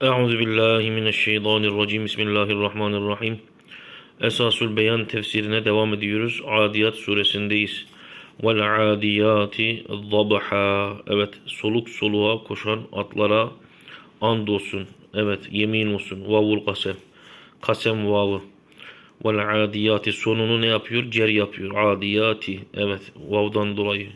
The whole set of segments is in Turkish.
Euzu billahi mineşşeytanirracim. Bismillahirrahmanirrahim. Esasül Beyan tefsirine devam ediyoruz. Adiyat suresindeyiz. Vel adiyati zabha. Evet, soluk soluğa koşan atlara and olsun. Evet, yemin olsun. Vavul kasem. Kasem vavı. Vel adiyati sonunu ne yapıyor? Cer yapıyor. Adiyati. Evet, vavdan dolayı.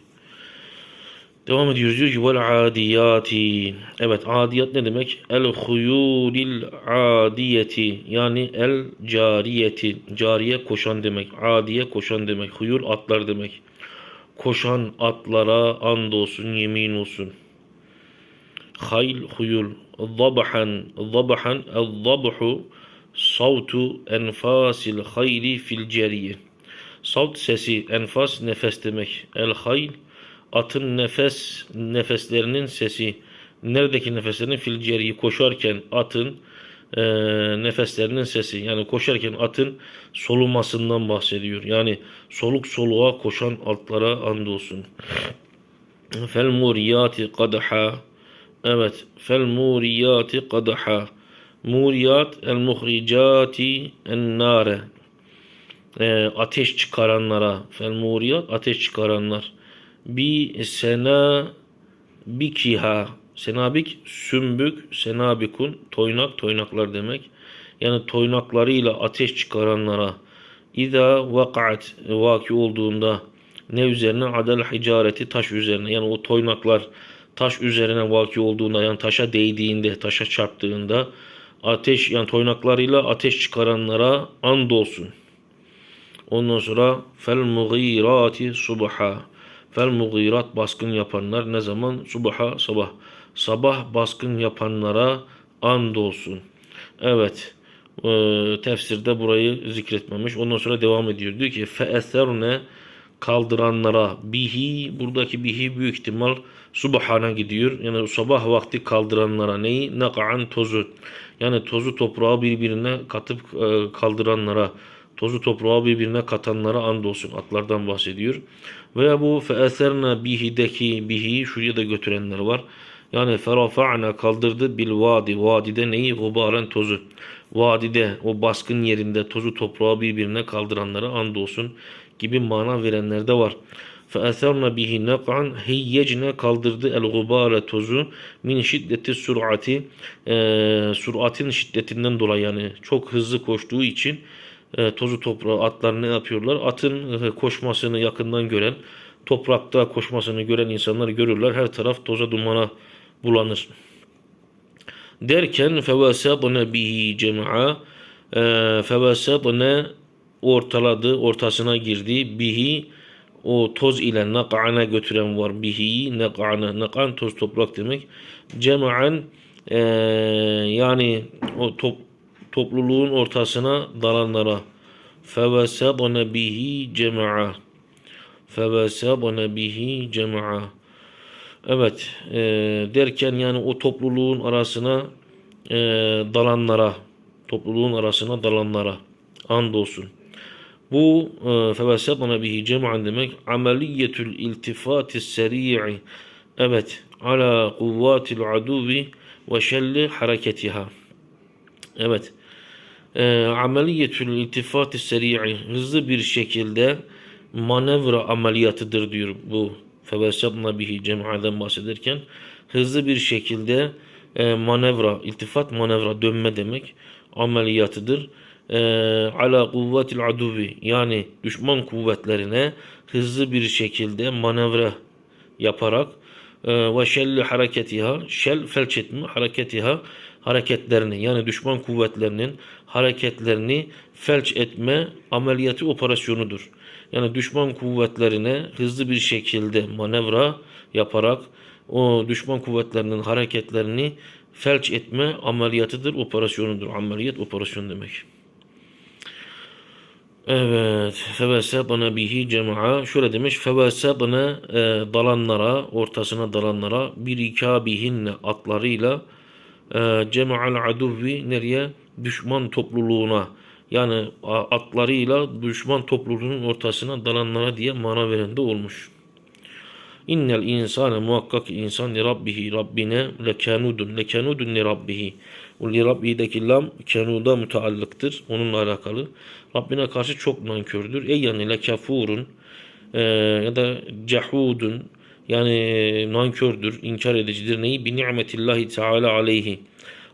Devam ediyoruz diyor ki vel adiyati. Evet adiyat ne demek? El huyulil adiyeti yani el cariyeti. Cariye koşan demek. Adiye koşan demek. Huyul atlar demek. Koşan atlara and olsun yemin olsun. Hayl huyul. Zabahan. Zabahan. El zabhu savtu enfasil hayli fil ceriye. Savt sesi enfas nefes demek. El hayl atın nefes nefeslerinin sesi. Neredeki nefeslerin filceriyi koşarken atın e, nefeslerinin sesi. Yani koşarken atın solumasından bahsediyor. Yani soluk soluğa koşan atlara andolsun. Fel muriyati qadha. Evet. Fel muriyati qadha. Muriyat el muhricati en nare. E, ateş çıkaranlara. Fel muriyat ateş çıkaranlar bi sena bikiha senabik sümbük senabikun toynak toynaklar demek. Yani toynaklarıyla ateş çıkaranlara İza vakaat vaki olduğunda ne üzerine adel hicareti taş üzerine yani o toynaklar taş üzerine vaki olduğunda yani taşa değdiğinde taşa çarptığında ateş yani toynaklarıyla ateş çıkaranlara and olsun. Ondan sonra fel mugirati subha Fel mugirat baskın yapanlar ne zaman? Subaha sabah. Sabah baskın yapanlara and olsun. Evet. E, tefsirde burayı zikretmemiş. Ondan sonra devam ediyor. Diyor ki feeserne kaldıranlara bihi buradaki bihi büyük ihtimal subhana gidiyor. Yani sabah vakti kaldıranlara neyi? Naka'an tozu. Yani tozu toprağı birbirine katıp e, kaldıranlara tozu toprağı birbirine katanlara and olsun. Atlardan bahsediyor. Veya bu feeserna bihideki bihi şuraya da götürenler var. Yani ferafa'na kaldırdı bil vadi. Vadide neyi? Gubaren tozu. Vadide o baskın yerinde tozu toprağı birbirine kaldıranlara and olsun gibi mana verenler de var. فَاَثَرْنَ bihi نَقْعًا Hiyyecne kaldırdı el gubare tozu min şiddeti surati e, suratin şiddetinden dolayı yani çok hızlı koştuğu için e, tozu toprağı atlar ne yapıyorlar? Atın e, koşmasını yakından gören, toprakta koşmasını gören insanlar görürler. Her taraf toza dumana bulanır. Derken fevasabne bihi cem'a e, fevasabne ortaladı, ortasına girdi. Bihi o toz ile nak'ana götüren var. Bihi nak'ana. Nak'an toz toprak demek. Cem'an e, yani o top, topluluğun ortasına dalanlara. Fevesabne bihi cema'a. Fevesabne bihi cema'a. Evet e, derken yani o topluluğun arasına e, dalanlara topluluğun arasına dalanlara. Andolsun. Bu e, fevesabne bihi cema'an demek ameliyetül iltifati seri'i. Evet ala kuvvatil aduvi ve şelli hareketiha. Evet e, ameliyetül iltifat seri'i hızlı bir şekilde manevra ameliyatıdır diyor bu fevesabna bihi cem'aden bahsederken hızlı bir şekilde e, manevra iltifat manevra dönme demek ameliyatıdır. E, ala kuvvetil aduvi yani düşman kuvvetlerine hızlı bir şekilde manevra yaparak ve şelli hareketiha şel felç etme hareketiha hareketlerini yani düşman kuvvetlerinin hareketlerini felç etme ameliyatı operasyonudur. Yani düşman kuvvetlerine hızlı bir şekilde manevra yaparak o düşman kuvvetlerinin hareketlerini felç etme ameliyatıdır, operasyonudur. Ameliyat operasyon demek. Evet. Fevesebne bihi cema'a. Şöyle demiş. Fevesebne e, dalanlara, ortasına dalanlara bir ikabihinne atlarıyla e, cema'al aduvvi nereye? Düşman topluluğuna yani atlarıyla düşman topluluğunun ortasına dalanlara diye mana veren de olmuş. İnnel insane muhakkak insan li rabbihi Rabbine lekanudun. Lekanudun li rabbihi. Li rabbihideki lam kenuda müteallıktır. Onunla alakalı. Rabbine karşı çok nankördür. Ey yani lekafurun e, ya da cehudun yani nankördür, inkar edicidir. Neyi? Bi nimetillahi teala aleyhi.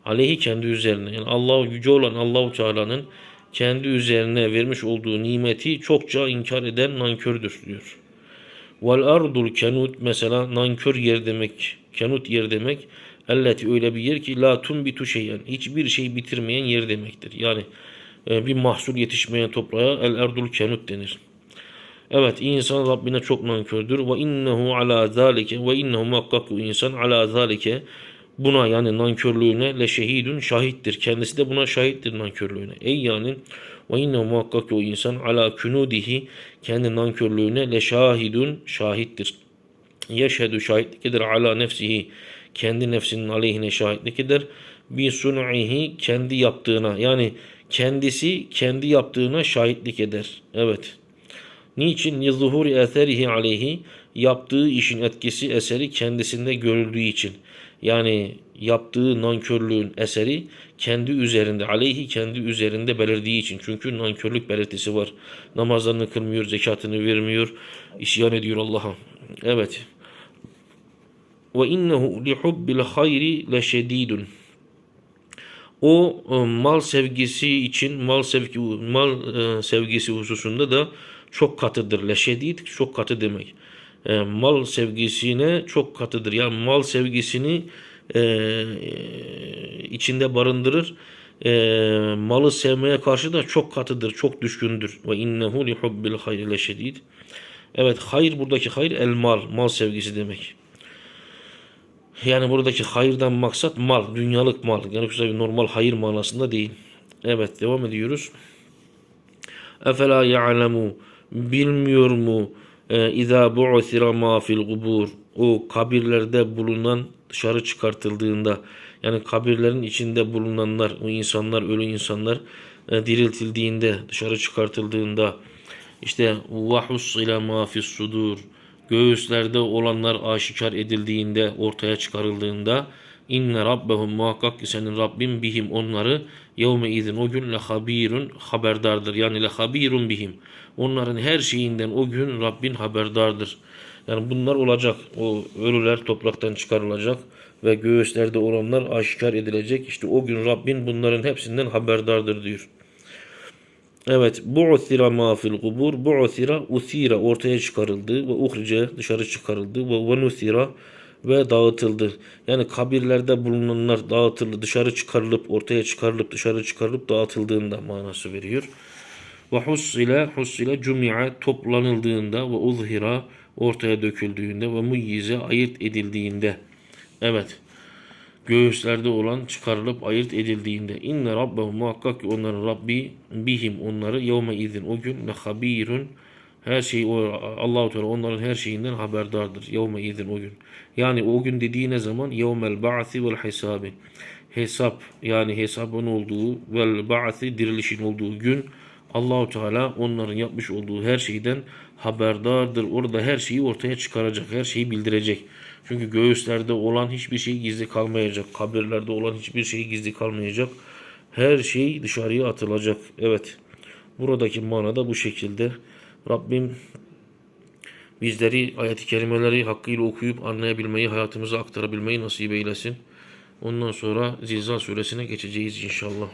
Aleyhi kendi üzerine. Yani Allah yüce olan Allahu Teala'nın kendi üzerine vermiş olduğu nimeti çokça inkar eden nankördür diyor. Vel ardul kenut mesela nankör yer demek. Kenut yer demek. Elleti öyle bir yer ki la tunbitu şeyen. Hiçbir şey bitirmeyen yer demektir. Yani e, bir mahsul yetişmeyen toprağa el ardul kenut denir. Evet insan Rabbine çok nankördür. Ve innehu ala zalike ve innehu muhakkak o insan ala zalike buna yani nankörlüğüne le şehidun şahittir. Kendisi de buna şahittir nankörlüğüne. Ey yani ve innehu muhakkak o insan ala künudihi kendi nankörlüğüne le şahidun şahittir. Yeşhedü şahitlik eder ala nefsihi kendi nefsinin aleyhine şahitlik eder. Bi sun'ihi kendi yaptığına yani kendisi kendi yaptığına şahitlik eder. Evet. Niçin? Lizuhuri eserihi aleyhi yaptığı işin etkisi eseri kendisinde görüldüğü için. Yani yaptığı nankörlüğün eseri kendi üzerinde, aleyhi kendi üzerinde belirdiği için. Çünkü nankörlük belirtisi var. Namazlarını kılmıyor, zekatını vermiyor, isyan ediyor Allah'a. Evet. Ve innehu li hubbil hayri leşedidun. O e, mal sevgisi için mal sevgi mal e, sevgisi hususunda da çok katıdır. Leşedid çok katı demek. E, mal sevgisine çok katıdır. Yani mal sevgisini içinde barındırır. Malı sevmeye karşı da çok katıdır, çok düşkündür. Ve innehu li hubbil hayri leşedid. Evet, hayır buradaki hayır el mal, mal sevgisi demek. Yani buradaki hayırdan maksat mal, dünyalık mal. Yani bir normal hayır manasında değil. Evet, devam ediyoruz. Efela ya'lemu bilmiyor mu e, izâ bu'sira ma fil kubur o kabirlerde bulunan dışarı çıkartıldığında yani kabirlerin içinde bulunanlar o insanlar ölü insanlar e, diriltildiğinde dışarı çıkartıldığında işte vahussila ma fis sudur göğüslerde olanlar aşikar edildiğinde ortaya çıkarıldığında inne rabbehum muhakkak ki senin Rabbin bihim onları yevme izin o gün le habirun haberdardır. Yani le habirun bihim. Onların her şeyinden o gün Rabbin haberdardır. Yani bunlar olacak. O ölüler topraktan çıkarılacak ve göğüslerde olanlar aşikar edilecek. İşte o gün Rabbin bunların hepsinden haberdardır diyor. Evet. Bu'thira ma fil kubur. Bu'thira uthira ortaya çıkarıldı ve uhrice dışarı çıkarıldı ve venuthira ve dağıtıldı. Yani kabirlerde bulunanlar dağıtıldı, dışarı çıkarılıp, ortaya çıkarılıp, dışarı çıkarılıp dağıtıldığında manası veriyor. Ve hussile, hussile cumi'a toplanıldığında ve uzhira ortaya döküldüğünde ve muyyize ayırt edildiğinde. Evet. Göğüslerde olan çıkarılıp ayırt edildiğinde inne rabbehu muhakkak ki onların Rabbi bihim onları yevme izin o gün le habirun her şey Allahu Teala onların her şeyinden haberdardır. Yevme izin o gün. Yani o gün dediği ne zaman? Yevmel ba'si vel hesabi. Hesap yani hesabın olduğu vel ba'si dirilişin olduğu gün Allahu Teala onların yapmış olduğu her şeyden haberdardır. Orada her şeyi ortaya çıkaracak, her şeyi bildirecek. Çünkü göğüslerde olan hiçbir şey gizli kalmayacak. Kabirlerde olan hiçbir şey gizli kalmayacak. Her şey dışarıya atılacak. Evet. Buradaki mana da bu şekilde. Rabbim bizleri ayet-i kerimeleri hakkıyla okuyup anlayabilmeyi, hayatımıza aktarabilmeyi nasip eylesin. Ondan sonra Zilzal suresine geçeceğiz inşallah.